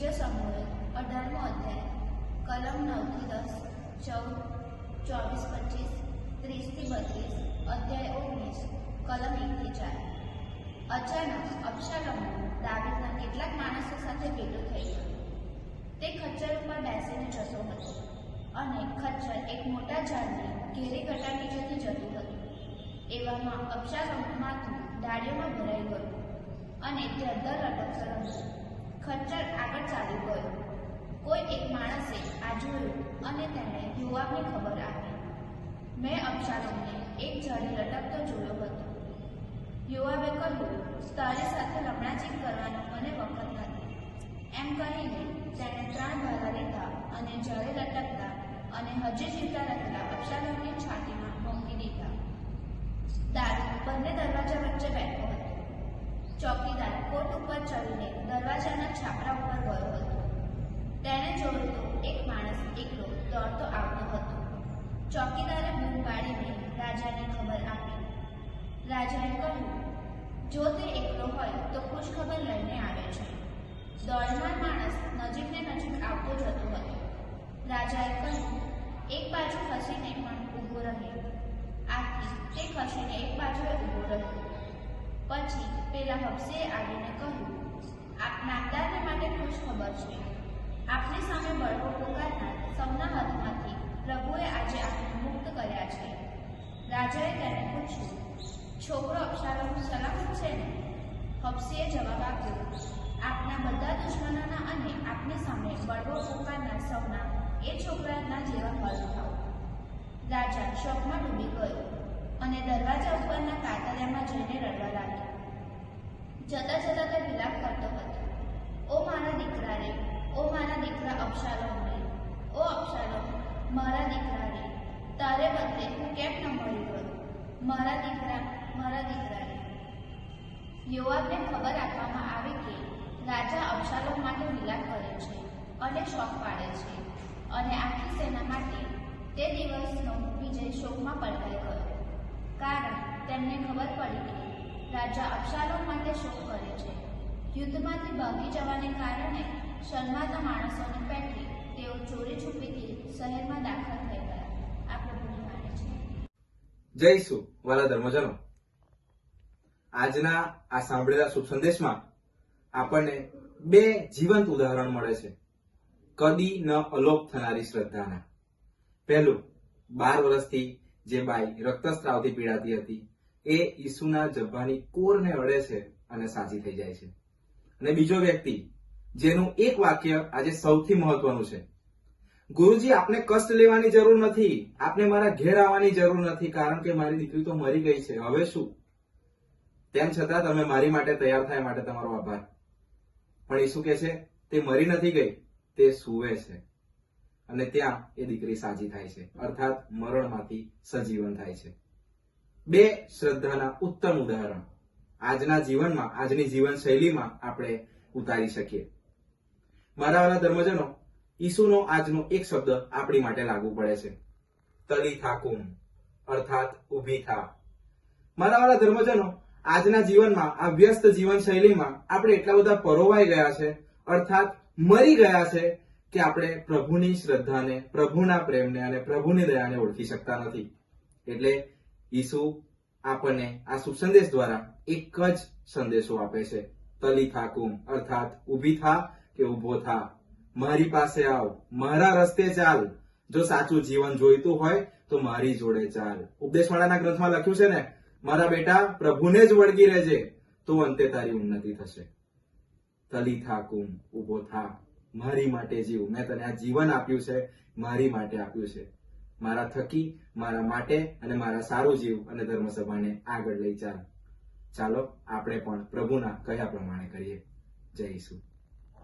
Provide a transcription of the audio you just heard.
બીજો સમૂહ અઢારમો અધ્યાય, કલમ નવથી દસ, ચૌદ, ચોવીસ, પચીસ, ત્રીસથી બત્રીસ, અધ્યાય ઓગણીસ, કલમ એકથી ચાર. અચાનક અક્ષરમનું દાવીદના કેટલાક માણસો સાથે ભેટું થઈ ગયું. તે ખચ્ચર ઉપર બેસીને જતો હતો અને ખચ્ચર એક મોટા ઝાડની ઘેરી ગટા નીચેથી જતું હતું. એવામાં અક્ષરમનું માથું ડાળીઓમાં ભરાઈ ગયું અને તે દર અટકસર હતું. ખચ્ચર આગળ ચાલી ગયો. કોઈ એક માણસે આ જોયું અને તેણે યુવાકને ખબર આપી મેં અબ્શાલોમને એક ઝાડી લટકતો જોયો હતો. યુવાબે કહ્યું, તારી સાથે લમણાચીક કરવાનો મને વખત નથી. એમ કહીને તેણે ત્રણ ભાલા લીધા અને જળે લટકતા અને હજી જીવતા રહેલા અબ્શાલોમની છાતીમાં મૂકી દીધા. દારૂ બંને દરવાજા વચ્ચે બેઠો હતો. ચોકીદાર કોટ ઉપર ચડીને દરવાજાના છાપરા ઉપર ગયો હતો. તેણે જોયું તો એક માણસ એકલો દોડતો આવતો હતો. ચોકીદારે બૂમ પાડીને રાજાને ખબર આપી. રાજાએ કહ્યું, જો તે એકલો હોય તો ખુશખબર લઈને આવે છે. દોડનાર માણસ નજીકને નજીક આવતો જતો હતો. રાજાએ કહ્યું, એક બાજુ ખસીને પણ ઊભો રહે. આથી તે ખસીને એક બાજુએ ઊભો રહ્યો. પછી પેલા હફસીએ આવીને કહ્યું આપ નામદારને માટે ખુશ ખબર છે. આપની સામે બળવો પોકારનાર સૌના હાથમાંથી પ્રભુએ આજે આપને મુક્ત કર્યા છે. રાજાએ તેને પૂછ્યું, છોકરો અક્ષારોમ સલામત છે ને? હપસીએ જવાબ આપ્યો, આપના બધા દુશ્મનોના અને આપની સામે બળવો પોકારનાર સૌના એ છોકરાના જેવા ફળ થાવ રાજા શોકમાં ડૂબી ગયો અને દરવાજા ઉપરના કાતરિયામાં જઈને રડવા લાગ્યો. જતા જતા તે વિલાપ કરતો હતો. ઓ મારા દીકરા રે ઓ મારા દીકરા અપશાલો રે ઓ અબશાલોમ મારા દીકરા રે તારે બદલે હું કેમ ન મળી ગયો મારા દીકરા મારા દીકરા રે યોઆબને ખબર આપવામાં આવી કે રાજા અબશાલોમ માટે વિલાપ કરે છે અને શોખ પાડે છે અને આખી સેના માટે તે દિવસનો વિજય શોકમાં પલટાઈ ગયો. કારણ તેમને ખબર પડી કે રાજા અબશાલોમ માટે યુદ્ધમાંથી ભાગી જવાને કારણે શરમાતા માણસોને પેઠી તેઓ ચોરી છુપીથી શહેરમાં દાખલ થઈ ગયા. આ વાલા ધર્મજનો. આજના આ સાંભળેલા શુભ સંદેશમાં આપણને બે જીવંત ઉદાહરણ મળે છે. કદી ન અલોપ થનારી શ્રદ્ધાના. પહેલું, બાર વર્ષથી જે બાઈ રક્તસ્રાવથી પીડાતી હતી, એ ઈસુના જબ્બાની કોરને અડે છે અને સાજી થઈ જાય છે. અને બીજો વ્યક્તિ, જેનું એક વાક્ય આજે સૌથી મહત્વનું છે. ગુરુજી, આપને કષ્ટ લેવાની જરૂર નથી. આપને મારા ઘેર આવવાની જરૂર નથી, કારણ કે મારી દીકરી તો મરી ગઈ છે. હવે શું? તેમ છતાં તમે મારી માટે તૈયાર થાય માટે તમારો આભાર. પણ એ શું કે છે, તે મરી નથી ગઈ, તે સૂવે છે. અને ત્યાં એ દીકરી સાજી થાય છે. અર્થાત મરણમાંથી સજીવન થાય છે. બે શ્રદ્ધાના ઉત્તમ ઉદાહરણ. આજના જીવનમાં, આજની જીવનશૈલીમાં આપણે ઉતારી શકીએ. મારા વાળા ધર્મજનો, ઈસુનો આજનો એક શબ્દ આપણી માટે લાગુ પડે છે. તલી થાકુમ અર્થાત ઊભી થા. મારા વાળા ધર્મજનો, આજના જીવનમાં, આ વ્યસ્ત જીવન શૈલીમાં આપણે એટલા બધા પરોવાઈ ગયા છે, અર્થાત મરી ગયા છે, કે આપણે પ્રભુની શ્રદ્ધાને, પ્રભુના પ્રેમને અને પ્રભુની દયાને ઓળખી શકતા નથી. એટલે ઈસુ આપણને આ સુસંદેશ દ્વારા એક જ સંદેશો આપે છે. તલી થાકુમ અર્થાત ઊભી થા કે ઊભો થા. મારી પાસે આવ, મારા રસ્તે ચાલ. જો સાચું જીવન જોઈતું હોય તો મારી જોડે ચાલ. ઉપદેશવાળાના ગ્રંથમાં લખ્યું છે ને, મારા બેટા, પ્રભુને જ વળગી રહેજે, તો અંતે તારી ઉન્નતિ થશે. તલી થાકુમ ઊભો થા. મારી માટે જીવ. મેં તને આ જીવન આપ્યું છે, મારી માટે આપ્યું છે. મારા થકી, મારા માટે અને મારા સારું જીવ અને ધર્મસભાને આગળ લઈ ચાલ ચાલો, આપણે પણ પ્રભુના કયા પ્રમાણે કરીએ? જય ઈસુ.